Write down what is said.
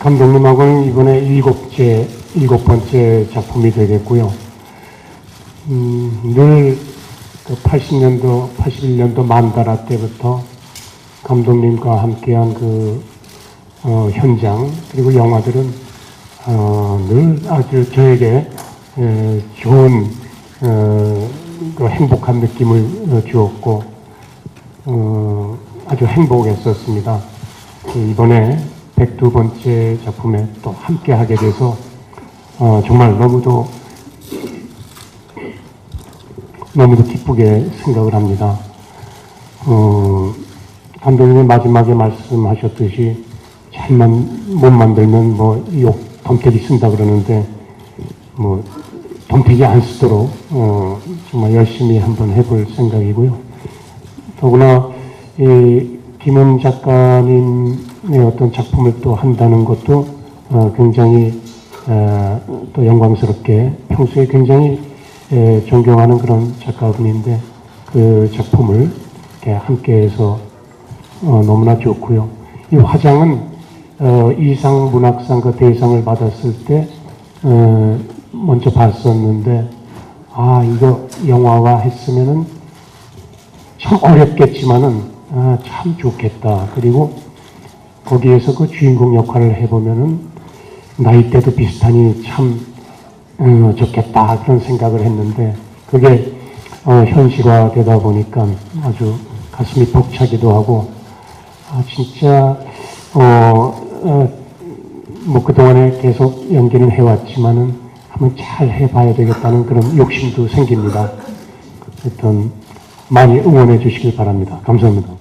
감독님하고는 이번에 일곱째, 일곱 번째 작품이 되겠고요. 음, 늘 80년도, 81년도 만다라 때부터 감독님과 함께한 그 어, 현장 그리고 영화들은 어, 늘 아주 저에게 에, 좋은 어, 그 행복한 느낌을 어, 주었고 어, 아주 행복했었습니다. 그 이번에 102번째 작품에 또 함께 하게 돼서 어, 정말 너무도 너무도 기쁘게 생각을 합니다. 어, 감독님이 마지막에 말씀하셨듯이 잘만 못 만들면 뭐욕 덤태기 쓴다 그러는데 뭐 덤태기 안 쓰도록 어, 정말 열심히 한번 해볼 생각이고요. 더구나 이 김은 작가님의 어떤 작품을 또 한다는 것도 어, 굉장히 어, 또 영광스럽게 평소에 굉장히 에, 존경하는 그런 작가분인데 그 작품을 함께해서 어, 너무나 좋고요. 이 화장은 어, 이상 문학상 그 대상을 받았을 때 어, 먼저 봤었는데 아 이거 영화화 했으면은 참 어렵겠지만은 아, 참 좋겠다. 그리고 거기에서 그 주인공 역할을 해보면은 나이대도 비슷하니 참 어, 좋겠다 그런 생각을 했는데 그게 어, 현실화 되다 보니까 아주 가슴이 벅차기도 하고 아 진짜 어, 어, 뭐 그동안에 계속 연기는 해왔지만은 한번 잘 해봐야 되겠다는 그런 욕심도 생깁니다. 일단 많이 응원해 주시길 바랍니다. 감사합니다.